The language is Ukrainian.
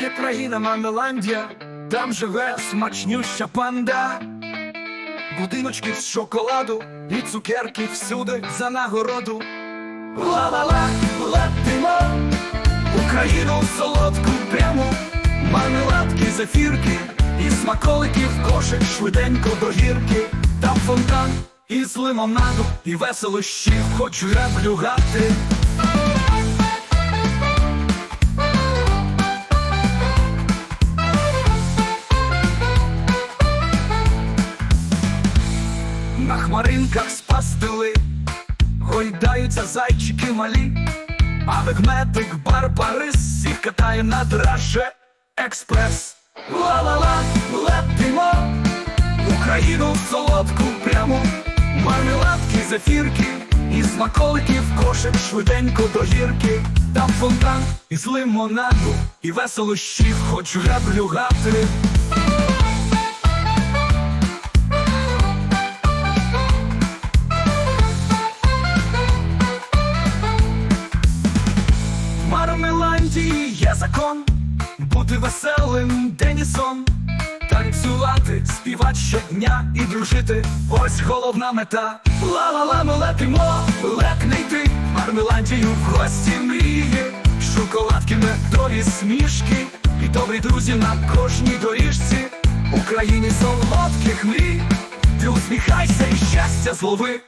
Є країна Мамеландія, там живе смачнюща панда. Будиночки з шоколаду і цукерки всюди за нагороду. Ла-ла-ла, летимо, Україну солодку пряму, мармеладки, зефірки, і смаколики в кошик швиденько до гірки, там фонтан із лимонаду, і веселощів хочу я На хмаринках спастили, гойдаються зайчики малі, а ведмедик Барбарис всіх катає на драже. Експрес. Ла-ла-ла, летимо, Україну солодку пряму, мармеладки, зефірки, і смаколики в кошик швиденько до гірки, там фонтан із лимонаду, і веселощів. Хочу я блюгати. Мармеландії є закон. Бути веселим день і сон Танцювати, співати щодня і дружити. Ось головна мета. Ла-ла-ла, ми летимо, не йти. Мармеландію в гості мрії. Шоколадки, медові смішки. І добрі друзі на кожній доріжці. Україні солодких мрій. Ти усміхайся і щастя злови